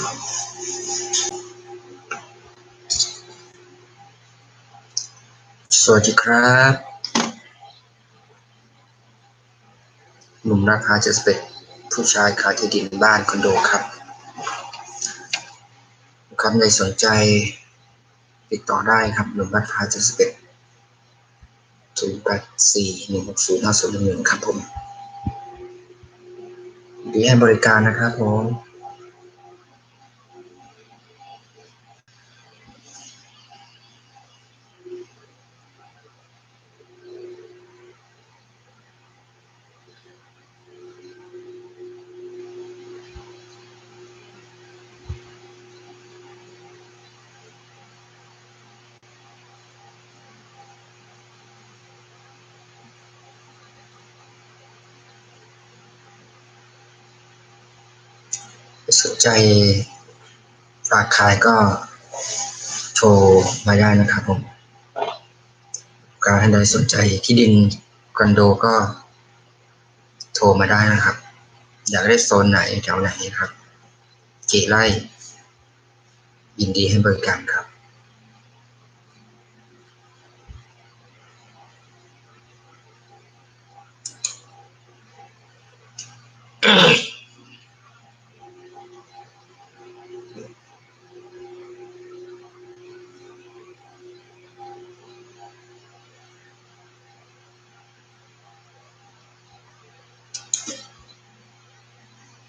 สวัสดีครับ หนุ่มราคาจะสเปดผู้ชายขายที่ดินบ้านคอนโดครับคำใดสนใจติดต่อได้ครับ หนุ่มราคาจะสเปดศูนย์แปดสี่หนึ่งหกศูนย์ห้าศูนย์หนึ่งครับผมดีให้บริการนะครับผม สนใจฝากขายก็โทรมาได้นะครับผม การท่านใดสนใจที่ดินคอนโดก็ โทรมาได้นะครับ อยากได้โซนไหนแถวไหนครับกี่ไร่ยินดีให้บริการครับ